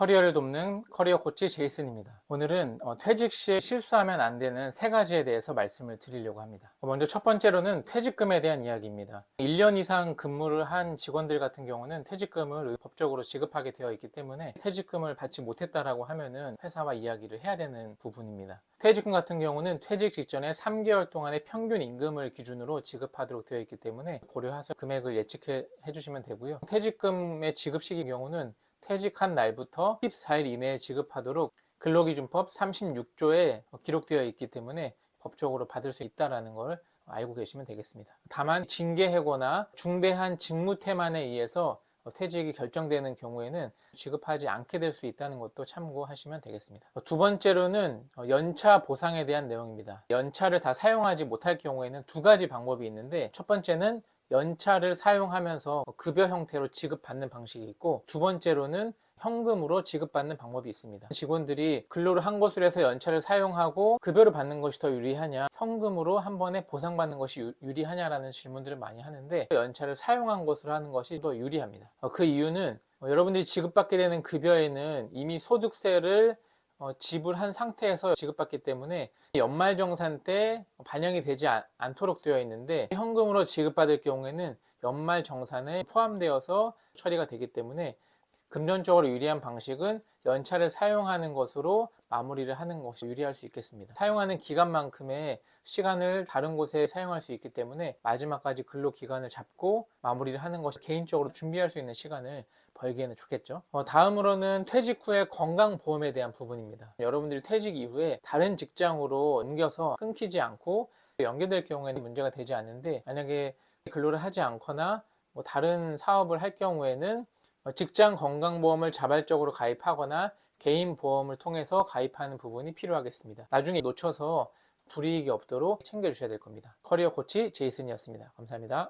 커리어를 돕는 커리어 코치 제이슨입니다. 오늘은 어, 퇴직 시에 실수하면 안 되는 세 가지에 대해서 말씀을 드리려고 합니다. 먼저 첫 번째로는 퇴직금에 대한 이야기입니다. 1년 이상 근무를 한 직원들 같은 경우는 퇴직금을 법적으로 지급하게 되어 있기 때문에 퇴직금을 받지 못했다라고 하면은 회사와 이야기를 해야 되는 부분입니다. 퇴직금 같은 경우는 퇴직 직전에 3개월 동안의 평균 임금을 기준으로 지급하도록 되어 있기 때문에 고려해서 금액을 예측해 주시면 되고요. 퇴직금의 지급 시기 경우는 퇴직한 날부터 14일 이내에 지급하도록 근로기준법 36조에 기록되어 있기 때문에 법적으로 받을 수 있다는 걸 알고 계시면 되겠습니다. 다만 징계해고나 중대한 직무태만에 의해서 퇴직이 결정되는 경우에는 지급하지 않게 될 수 있다는 것도 참고하시면 되겠습니다. 두 번째로는 연차 보상에 대한 내용입니다. 연차를 다 사용하지 못할 경우에는 두 가지 방법이 있는데 첫 번째는 연차를 사용하면서 급여 형태로 지급받는 방식이 있고 두 번째로는 현금으로 지급받는 방법이 있습니다. 직원들이 근로를 한 것으로 해서 연차를 사용하고 급여를 받는 것이 더 유리하냐, 현금으로 한 번에 보상받는 것이 유- 유리하냐라는 질문들을 많이 하는데 연차를 사용한 것으로 하는 것이 더 유리합니다. 어, 그 이유는 어, 여러분들이 지급받게 되는 급여에는 이미 소득세를 어, 지불한 상태에서 지급받기 때문에 연말정산 때 반영이 되지 않, 않도록 되어 있는데 현금으로 지급받을 경우에는 연말정산에 포함되어서 처리가 되기 때문에 금전적으로 유리한 방식은 연차를 사용하는 것으로 마무리를 하는 것이 유리할 수 있겠습니다. 사용하는 기간만큼의 시간을 다른 곳에 사용할 수 있기 때문에 마지막까지 근로 기간을 잡고 마무리를 하는 것이 개인적으로 준비할 수 있는 시간을 벌기에는 좋겠죠. 어, 다음으로는 퇴직 후의 건강보험에 대한 부분입니다. 여러분들이 퇴직 이후에 다른 직장으로 옮겨서 끊기지 않고 연계될 경우에는 문제가 되지 않는데 만약에 근로를 하지 않거나 뭐 다른 사업을 할 경우에는 어, 직장 건강보험을 자발적으로 가입하거나 개인 보험을 통해서 가입하는 부분이 필요하겠습니다. 나중에 놓쳐서 불이익이 없도록 챙겨주셔야 될 겁니다. 커리어 코치 제이슨이었습니다. 감사합니다.